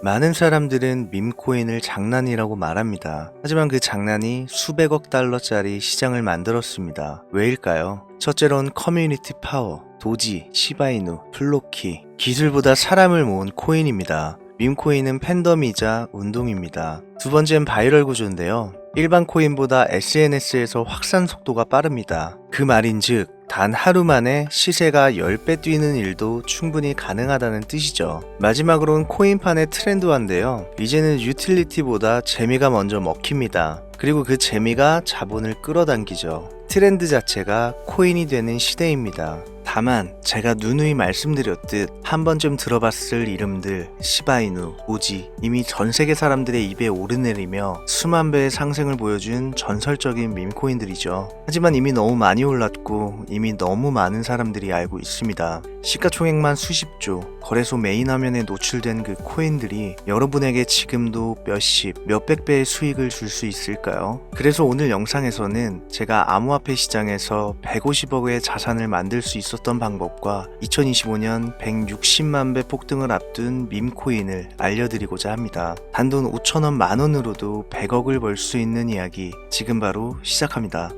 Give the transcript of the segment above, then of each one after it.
많은 사람들은 밈코인을 장난이라고 말합니다. 하지만 그 장난이 수백억 달러짜리 시장을 만들었습니다. 왜일까요? 첫째로는 커뮤니티 파워, 도지, 시바이누, 플로키, 기술보다 사람을 모은 코인입니다. 밈코인은 팬덤이자 운동입니다. 두 번째는 바이럴 구조인데요. 일반 코인보다 SNS에서 확산 속도가 빠릅니다. 그 말인즉 단 하루 만에 시세가 10배 뛰는 일도 충분히 가능하다는 뜻이죠. 마지막으로는 코인판의 트렌드화인데요. 이제는 유틸리티보다 재미가 먼저 먹힙니다. 그리고 그 재미가 자본을 끌어당기죠. 트렌드 자체가 코인이 되는 시대입니다. 다만 제가 누누이 말씀드렸듯 한 번쯤 들어봤을 이름들 시바이누, 오지 이미 전 세계 사람들의 입에 오르내리며 수만 배의 상승을 보여준 전설적인 밈코인들이죠. 하지만 이미 너무 많이 올랐고 이미 너무 많은 사람들이 알고 있습니다. 시가총액만 수십조, 거래소 메인 화면에 노출된 그 코인들이 여러분에게 지금도 몇십, 몇백 배의 수익을 줄 수 있을까요? 그래서 오늘 영상에서는 제가 암호화폐 시장에서 150억의 자산을 만들 수 있었 던 방법과 2025년 160만 배 폭등을 앞둔 밈코인을 알려드리고자 합니다. 단돈 5천원 만원으로도 100억을 벌 수 있는 이야기 지금 바로 시작합니다.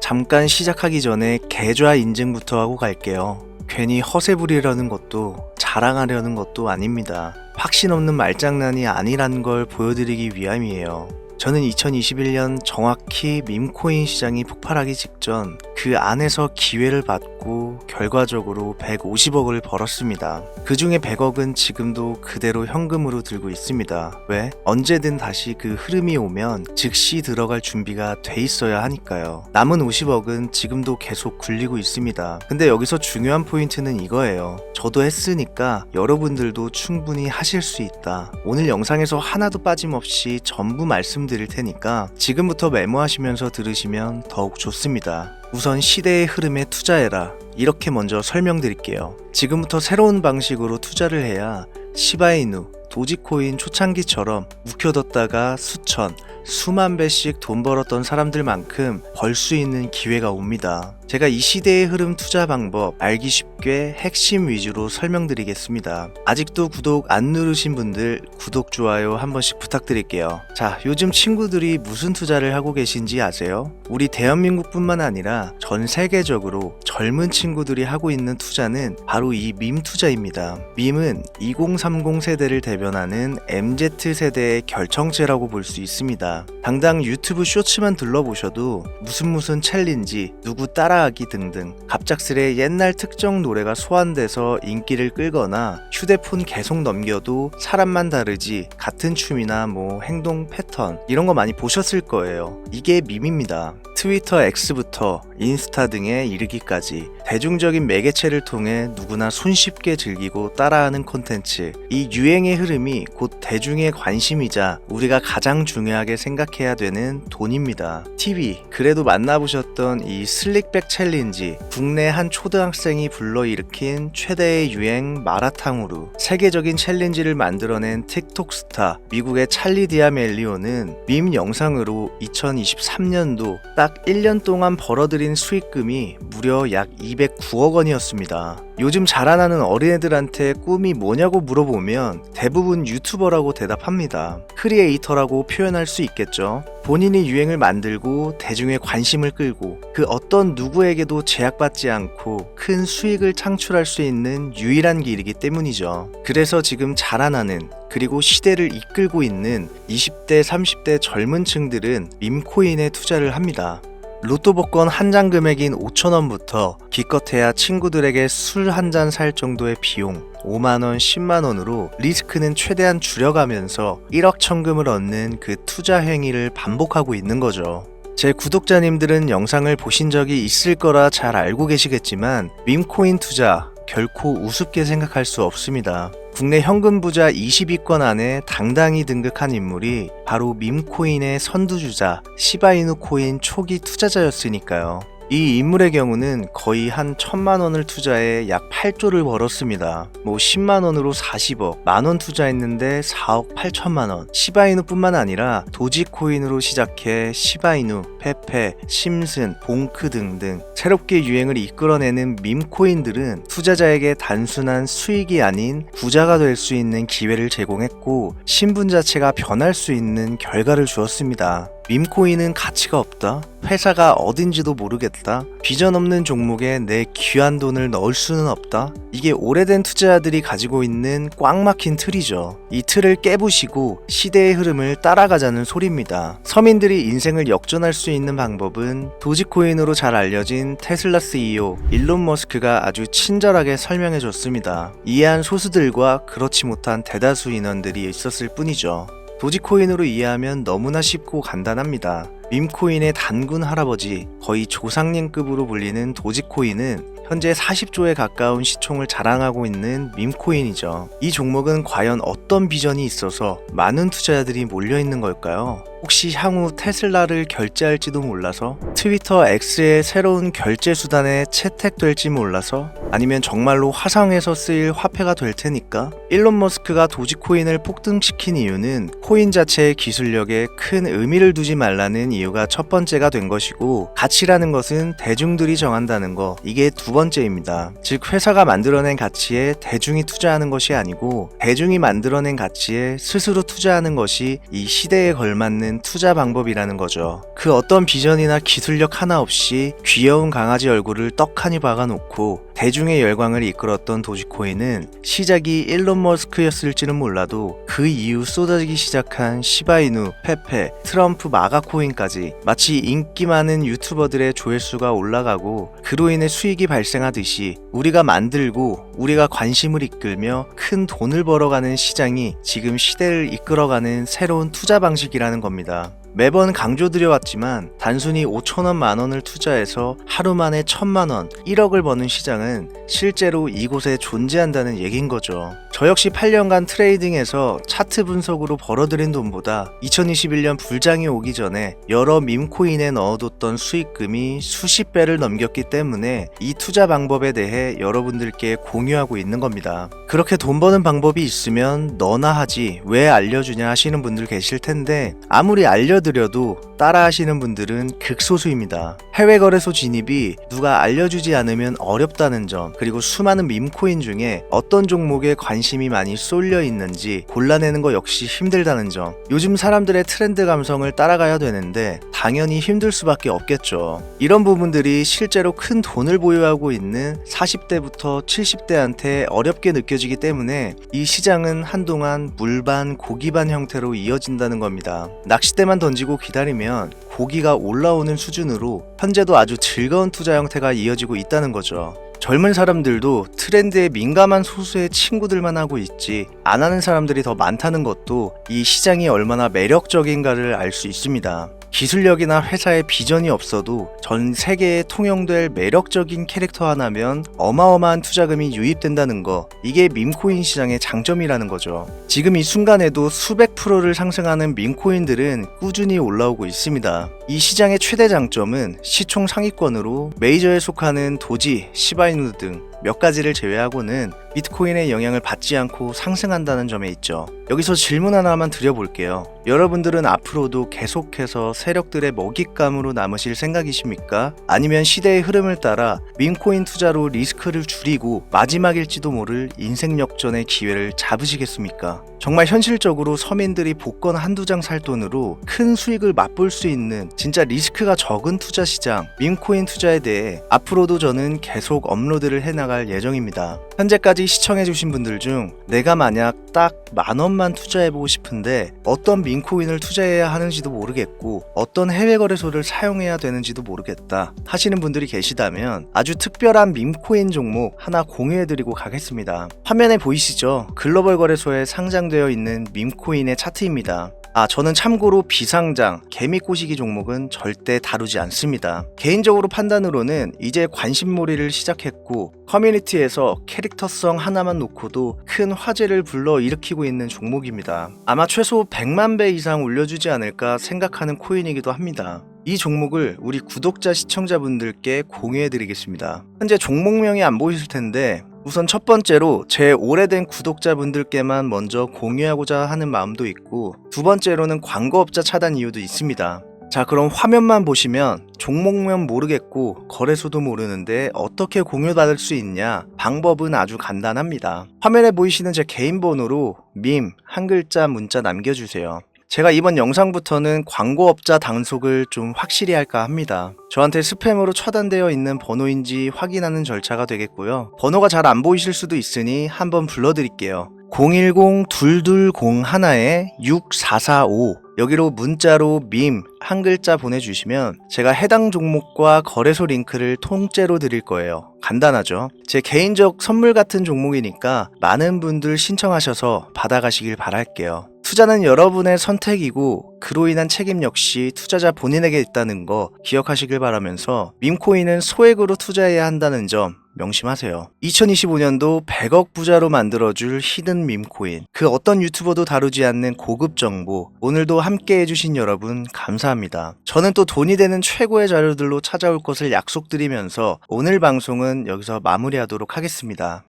잠깐 시작하기 전에 계좌 인증부터 하고 갈게요. 괜히 허세 부리려는 것도 자랑하려는 것도 아닙니다. 확신 없는 말장난이 아니라는 걸 보여드리기 위함이에요. 저는 2021년 정확히 밈코인 시장이 폭발하기 직전 그 안에서 기회를 받고 결과적으로 150억을 벌었습니다. 그 중에 100억은 지금도 그대로 현금으로 들고 있습니다. 왜? 언제든 다시 그 흐름이 오면 즉시 들어갈 준비가 돼 있어야 하니까요. 남은 50억은 지금도 계속 굴리고 있습니다. 근데 여기서 중요한 포인트는 이거예요. 저도 했으니까 여러분들도 충분히 하실 수 있다. 오늘 영상에서 하나도 빠짐없이 전부 말씀드릴 테니까 지금부터 메모하시면서 들으시면 더욱 좋습니다. 우선 시대의 흐름에 투자해라. 이렇게 먼저 설명드릴게요. 지금부터 새로운 방식으로 투자를 해야 시바이누, 도지코인 초창기처럼 묵혀뒀다가 수천, 수만 배씩 돈 벌었던 사람들만큼 벌수 있는 기회가 옵니다. 제가 이 시대의 흐름 투자 방법 알기 쉽게 핵심 위주로 설명드리겠습니다. 아직도 구독 안 누르신 분들 구독, 좋아요 한 번씩 부탁드릴게요. 자, 요즘 친구들이 무슨 투자를 하고 계신지 아세요? 우리 대한민국뿐만 아니라 전 세계적으로 젊은 친구들이 하고 있는 투자는 바로 이 밈 투자입니다. 밈은 2030 세대를 대변하는 MZ 세대의 결정체라고 볼 수 있습니다. 당당 유튜브 쇼츠만 둘러보셔도 무슨 무슨 챌린지, 누구 따라하기 등등 갑작스레 옛날 특정 노래가 소환돼서 인기를 끌거나 휴대폰 계속 넘겨도 사람만 다르지 같은 춤이나 뭐 행동 패턴 이런 거 많이 보셨을 거예요. 이게 밈입니다. 트위터 X부터 인스타 등에 이르기까지 대중적인 매개체를 통해 누구나 손쉽게 즐기고 따라하는 콘텐츠 이 유행의 흐름이 곧 대중의 관심이자 우리가 가장 중요하게 생각해야 되는 돈입니다. TV 그래도 만나보셨던 이 슬릭백 챌린지 국내 한 초등학생이 불러일으킨 최대의 유행 마라탕으로 세계적인 챌린지를 만들어낸 틱톡 스타 미국의 찰리 디아멜리오는 밈 영상으로 2023년도 딱 1년 동안 벌어들인 수익금이 무려 약 209억 원이었습니다. 요즘 자라나는 어린애들한테 꿈이 뭐냐고 물어보면 대부분 유튜버라고 대답합니다. 크리에이터라고 표현할 수 있겠죠. 본인이 유행을 만들고 대중의 관심을 끌고 그 어떤 누구에게도 제약받지 않고 큰 수익을 창출할 수 있는 유일한 길이기 때문이죠. 그래서 지금 자라나는 그리고 시대를 이끌고 있는 20대, 30대 젊은 층들은 밈코인에 투자를 합니다. 로또 복권 한 장 금액인 5천원부터 기껏해야 친구들에게 술 한 잔 살 정도의 비용 5만원, 10만원으로 리스크는 최대한 줄여가면서 1억 천금을 얻는 그 투자 행위를 반복하고 있는 거죠. 제 구독자님들은 영상을 보신 적이 있을 거라 잘 알고 계시겠지만 밈코인 투자 결코 우습게 생각할 수 없습니다. 국내 현금 부자 20위권 안에 당당히 등극한 인물이 바로 밈코인의 선두주자 시바이누 코인 초기 투자자였으니까요. 이 인물의 경우는 거의 한 천만 원을 투자해 약 8조를 벌었습니다. 뭐 10만 원으로 40억, 만 원 투자했는데 4억 8천만 원. 시바이누뿐만 아니라 도지코인으로 시작해 시바이누, 페페, 심슨, 봉크 등등 새롭게 유행을 이끌어내는 밈코인들은 투자자에게 단순한 수익이 아닌 부자가 될 수 있는 기회를 제공했고 신분 자체가 변할 수 있는 결과를 주었습니다. 밈코인은 가치가 없다. 회사가 어딘지도 모르겠다. 비전 없는 종목에 내 귀한 돈을 넣을 수는 없다. 이게 오래된 투자자들이 가지고 있는 꽉 막힌 틀이죠. 이 틀을 깨부시고 시대의 흐름을 따라가자는 소리입니다. 서민들이 인생을 역전할 수 있는 방법은 도지코인으로 잘 알려진 테슬라 CEO 일론 머스크가 아주 친절하게 설명해 줬습니다. 이해한 소수들과 그렇지 못한 대다수 인원들이 있었을 뿐이죠. 도지코인으로 이해하면 너무나 쉽고 간단합니다. 밈코인의 단군 할아버지, 거의 조상님급으로 불리는 도지코인은 현재 40조에 가까운 시총을 자랑하고 있는 밈코인이죠. 이 종목은 과연 어떤 비전이 있어서 많은 투자자들이 몰려 있는 걸까요? 혹시 향후 테슬라를 결제할지도 몰라서 트위터 X의 새로운 결제 수단에 채택될지 몰라서 아니면 정말로 화성에서 쓰일 화폐가 될 테니까 일론 머스크가 도지코인을 폭등시킨 이유는 코인 자체의 기술력에 큰 의미를 두지 말라는 이유가 첫 번째가 된 것이고 가치라는 것은 대중들이 정한다는 거 이게 두 번째입니다. 즉 회사가 만들어낸 가치에 대중이 투자하는 것이 아니고 대중이 만들어낸 가치에 스스로 투자하는 것이 이 시대에 걸맞는 투자 방법이라는 거죠. 그 어떤 비전이나 기술력 하나 없이 귀여운 강아지 얼굴을 떡하니 박아놓고 대중의 열광을 이끌었던 도지코인은 시작이 일론 머스크였을지는 몰라도 그 이후 쏟아지기 시작한 시바이누, 페페, 트럼프 마가코인까지 마치 인기 많은 유튜버들의 조회수가 올라가고 그로 인해 수익이 발생하듯이 우리가 만들고 우리가 관심을 이끌며 큰 돈을 벌어가는 시장이 지금 시대를 이끌어가는 새로운 투자 방식이라는 겁니다. 매번 강조드려왔지만 단순히 5천원 만원을 투자해서 하루 만에 천만원, 1억을 버는 시장은 실제로 이곳에 존재한다는 얘긴 거죠. 저 역시 8년간 트레이딩에서 차트 분석으로 벌어들인 돈보다 2021년 불장이 오기 전에 여러 밈코인에 넣어뒀던 수익금이 수십 배를 넘겼기 때문에 이 투자 방법에 대해 여러분들께 공유하고 있는 겁니다. 그렇게 돈 버는 방법이 있으면 너나 하지 왜 알려주냐 하시는 분들 계실 텐데 아무리 알려 드려도 따라 하시는 분들은 극소수입니다. 해외 거래소 진입이 누가 알려주지 않으면 어렵다는 점 그리고 수많은 밈코인 중에 어떤 종목에 관심이 많이 쏠려 있는지 골라내는 거 역시 힘들다는 점 요즘 사람들의 트렌드 감성을 따라가야 되는데 당연히 힘들 수밖에 없겠죠. 이런 부분들이 실제로 큰 돈을 보유하고 있는 40대부터 70대한테 어렵게 느껴지기 때문에 이 시장은 한동안 물반 고기반 형태로 이어진다는 겁니다. 낚싯대만 던지고 기다리면 고기가 올라오는 수준으로 현재도 아주 즐거운 투자 형태가 이어지고 있다는 거죠. 젊은 사람들도 트렌드에 민감한 소수의 친구들만 하고 있지 안 하는 사람들이 더 많다는 것도 이 시장이 얼마나 매력적인가를 알 수 있습니다. 기술력이나 회사의 비전이 없어도 전 세계에 통용될 매력적인 캐릭터 하나면 어마어마한 투자금이 유입된다는 거 이게 밈코인 시장의 장점이라는 거죠. 지금 이 순간에도 수백 프로를 상승하는 밈코인들은 꾸준히 올라오고 있습니다. 이 시장의 최대 장점은 시총 상위권으로 메이저에 속하는 도지, 시바이누 등 몇 가지를 제외하고는 비트코인의 영향을 받지 않고 상승한다는 점에 있죠. 여기서 질문 하나만 드려볼게요. 여러분들은 앞으로도 계속해서 세력들의 먹잇감으로 남으실 생각이십니까? 아니면 시대의 흐름을 따라 밈코인 투자로 리스크를 줄이고 마지막일지도 모를 인생 역전의 기회를 잡으시겠습니까? 정말 현실적으로 서민들이 복권 한두 장 살 돈으로 큰 수익을 맛볼 수 있는 진짜 리스크가 적은 투자 시장, 밈코인 투자에 대해 앞으로도 저는 계속 업로드를 해나 갈 예정입니다. 현재까지 시청해주신 분들 중 내가 만약 딱 만 원만 투자해보고 싶은데 어떤 민코인을 투자해야 하는지도 모르겠고 어떤 해외 거래소를 사용해야 되는지도 모르겠다 하시는 분들이 계시다면 아주 특별한 밈코인 종목 하나 공유해드리고 가겠습니다. 화면에 보이시죠? 글로벌 거래소에 상장되어 있는 밈코인의 차트입니다. 아, 저는 참고로 비상장, 개미 꼬시기 종목은 절대 다루지 않습니다. 개인적으로 판단으로는 이제 관심몰이를 시작했고, 커뮤니티에서 캐릭터성 하나만 놓고도 큰 화제를 불러 일으키고 있는 종목입니다. 아마 최소 100만 배 이상 올려주지 않을까 생각하는 코인이기도 합니다. 이 종목을 우리 구독자 시청자분들께 공유해 드리겠습니다. 현재 종목명이 안 보이실 텐데 우선 첫 번째로 제 오래된 구독자분들께만 먼저 공유하고자 하는 마음도 있고 두 번째로는 광고업자 차단 이유도 있습니다. 자 그럼 화면만 보시면 종목명 모르겠고 거래소도 모르는데 어떻게 공유받을 수 있냐 방법은 아주 간단합니다 화면에 보이시는 제 개인 번호로 밈 한 글자 문자 남겨주세요 제가 이번 영상부터는 광고업자 단속을 좀 확실히 할까 합니다. 저한테 스팸으로 차단되어 있는 번호인지 확인하는 절차가 되겠고요. 번호가 잘 안 보이실 수도 있으니 한번 불러드릴게요. 010-2201-6445 여기로 문자로 밈 한 글자 보내주시면 제가 해당 종목과 거래소 링크를 통째로 드릴 거예요. 간단하죠? 제 개인적 선물 같은 종목이니까 많은 분들 신청하셔서 받아가시길 바랄게요. 투자는 여러분의 선택이고 그로 인한 책임 역시 투자자 본인에게 있다는 거 기억하시길 바라면서 밈코인은 소액으로 투자해야 한다는 점 명심하세요. 2025년도 100억 부자로 만들어줄 히든 밈코인. 그 어떤 유튜버도 다루지 않는 고급 정보. 오늘도 함께 해주신 여러분 감사합니다. 저는 또 돈이 되는 최고의 자료들로 찾아올 것을 약속드리면서 오늘 방송은 여기서 마무리하도록 하겠습니다.